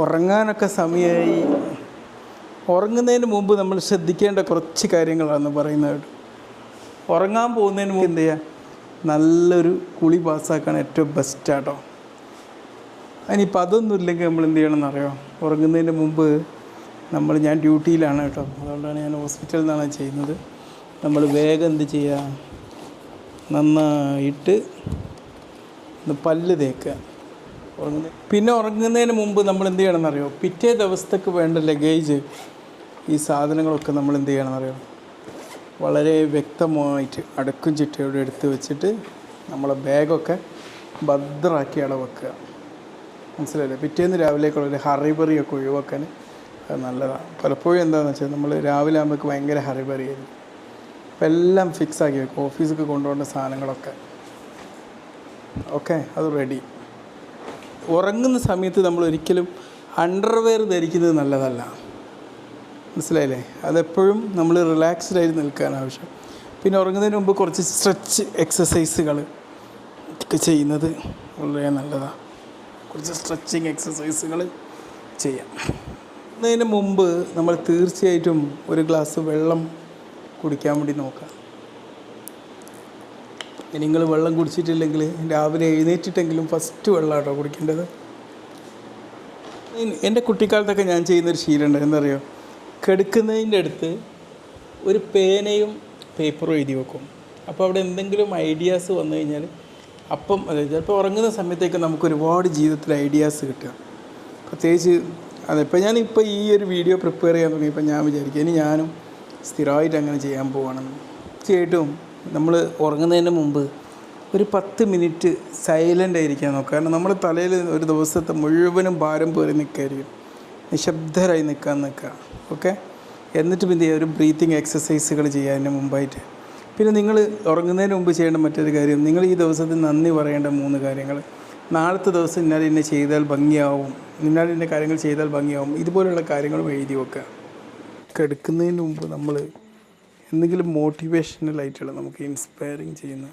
ഉറങ്ങാനൊക്കെ സമയമായി ഉറങ്ങുന്നതിന് മുമ്പ് നമ്മൾ ശ്രദ്ധിക്കേണ്ട കുറച്ച് കാര്യങ്ങളാണ് പറയുന്നത്. ഉറങ്ങാൻ പോകുന്നതിന് മുമ്പ് എന്ത് ചെയ്യുക നല്ലൊരു കുളി പാസ്സാക്കാൻ ഏറ്റവും ബെസ്റ്റ് ആട്ടോ. അതിനിപ്പോൾ അതൊന്നും ഇല്ലെങ്കിൽ നമ്മൾ എന്ത് ചെയ്യണം അറിയോ ഉറങ്ങുന്നതിന് മുമ്പ് നമ്മൾ ഞാൻ ഡ്യൂട്ടിയിലാണ് കേട്ടോ. അതുകൊണ്ടാണ് ഞാൻ ഹോസ്പിറ്റലിൽ നിന്നാണ് ചെയ്യുന്നത്. നമ്മൾ വേഗം എന്ത് ചെയ്യുക നന്നായിട്ട് പല്ല് തേക്കുക. പിന്നെ ഉറങ്ങുന്നതിന് മുമ്പ് നമ്മൾ എന്ത് ചെയ്യണമെന്ന് അറിയോ പിറ്റേ ദിവസത്തേക്ക് വേണ്ട ലഗേജ് ഈ സാധനങ്ങളൊക്കെ നമ്മൾ എന്ത് ചെയ്യണമെന്ന് അറിയോ വളരെ വ്യക്തമായിട്ട് അടുക്കും ചിട്ടയോടെ എടുത്ത് വെച്ചിട്ട് നമ്മളെ ബാഗൊക്കെ ഭദ്രാക്കി അവിടെ വെക്കുക മനസ്സിലായില്ലേ? പിറ്റേന്ന് രാവിലേക്കുള്ള ഒരു ഹറിബറിയൊക്കെ ഒഴിവാക്കാൻ അത് നല്ലതാണ് പലപ്പോഴും എന്താണെന്ന് വെച്ചാൽ നമ്മൾ രാവിലെ ആകുമ്പോൾ ഭയങ്കര ഹറിബറിയായിരുന്നു അപ്പം എല്ലാം ഫിക്സ് ആക്കി വെക്കും. ഓഫീസൊക്കെ കൊണ്ടുപോകേണ്ട സാധനങ്ങളൊക്കെ. ഓക്കെ? അത് റെഡി ഉറങ്ങുന്ന സമയത്ത് നമ്മൾ ഒരിക്കലും അണ്ടർവെയർ ധരിക്കുന്നത് നല്ലതല്ല. മനസ്സിലായില്ലേ? അതെപ്പോഴും നമ്മൾ റിലാക്സ്ഡ് ആയി നിൽക്കാൻ ആവശ്യം. പിന്നെ ഉറങ്ങുന്നതിന് മുമ്പ് കുറച്ച് സ്ട്രെച്ച് എക്സസൈസുകൾ ഒക്കെ ചെയ്യുന്നത് വളരെ നല്ലതാണ് കുറച്ച് സ്ട്രെച്ചിങ് എക്സസൈസുകൾ ചെയ്യാം. അതിന് മുമ്പ് നമ്മൾ തീർച്ചയായിട്ടും ഒരു ഗ്ലാസ് വെള്ളം കുടിക്കാൻ വേണ്ടി നോക്കാം. നിങ്ങൾ വെള്ളം കുടിച്ചിട്ടില്ലെങ്കിൽ രാവിലെ എഴുന്നേറ്റിട്ടെങ്കിലും ഫസ്റ്റ് വെള്ളം കേട്ടോ കുടിക്കേണ്ടത് എന്റെ കുട്ടിക്കാലത്തൊക്കെ ഞാൻ ചെയ്യുന്നൊരു ശീലമുണ്ട് എന്തറിയോ കെടുക്കുന്നതിന്റെ അടുത്ത് ഒരു പേനയും പേപ്പറും എഴുതി വെക്കും. അപ്പോൾ അവിടെ എന്തെങ്കിലും ഐഡിയാസ് വന്നു കഴിഞ്ഞാൽ അപ്പം അതെ ചിലപ്പോൾ ഉറങ്ങുന്ന സമയത്തേക്ക് നമുക്ക് ഒരുപാട് ജീവിതത്തിൽ ഐഡിയാസ് കിട്ടുക. പ്രത്യേകിച്ച് ഇപ്പം ഞാനിപ്പോൾ ഈ ഒരു വീഡിയോ പ്രിപ്പയർ ചെയ്യാൻ തുടങ്ങിയപ്പോൾ ഞാൻ വിചാരിക്കും ഇനി ഞാനും സ്ഥിരമായിട്ട് അങ്ങനെ ചെയ്യാൻ പോവാണെന്ന്. തീർച്ചയായിട്ടും നമ്മൾ ഉറങ്ങുന്നതിന് മുമ്പ് ഒരു പത്ത് മിനിറ്റ് സൈലന്റ് ആയിരിക്കാൻ നോക്കുക. കാരണം നമ്മൾ തലയിൽ ഒരു ദിവസത്തെ മുഴുവനും ഭാരം പേറി നിൽക്കായിരിക്കും നിശബ്ദരായി നിൽക്കാൻ നിൽക്കുക ഓക്കെ എന്നിട്ട് പിന്നെ ഒരു ബ്രീത്തിങ് എക്സസൈസുകൾ ചെയ്യാതിന് മുമ്പായിട്ട്. പിന്നെ നിങ്ങൾ ഉറങ്ങുന്നതിന് മുമ്പ് ചെയ്യേണ്ട മറ്റൊരു കാര്യം നിങ്ങൾ ഈ ദിവസത്തിൽ നന്ദി പറയേണ്ട മൂന്ന് കാര്യങ്ങൾ നാളത്തെ ദിവസം ഇന്നാൾ എന്നെ ചെയ്താൽ ഭംഗിയാവും. ഇന്നാൾ എന്നെ കാര്യങ്ങൾ ചെയ്താൽ ഭംഗിയാവും. ഇതുപോലുള്ള കാര്യങ്ങളും എഴുതി വെക്കുക. കിടക്കുന്നതിന് മുമ്പ് നമ്മൾ എന്തെങ്കിലും മോട്ടിവേഷണൽ ആയിട്ടുള്ള നമുക്ക് ഇൻസ്പയറിങ് ചെയ്യുന്ന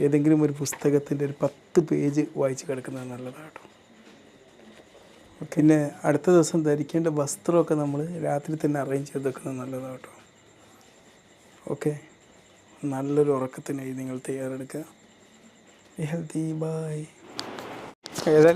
ഏതെങ്കിലും ഒരു പുസ്തകത്തിന്റെ ഒരു പത്ത് പേജ് വായിച്ച് കിടക്കുന്നത് നല്ലതാണ് കേട്ടോ പിന്നെ അടുത്ത ദിവസം ധരിക്കേണ്ട വസ്ത്രമൊക്കെ നമ്മൾ രാത്രി തന്നെ അറേഞ്ച് ചെയ്ത് വെക്കുന്നത് നല്ലതാട്ടോ. ഓക്കെ നല്ലൊരു ഉറക്കത്തിനായി നിങ്ങൾ തയ്യാറെടുക്കുക. ഹെൽത്തി ബൈ ഏതായാലും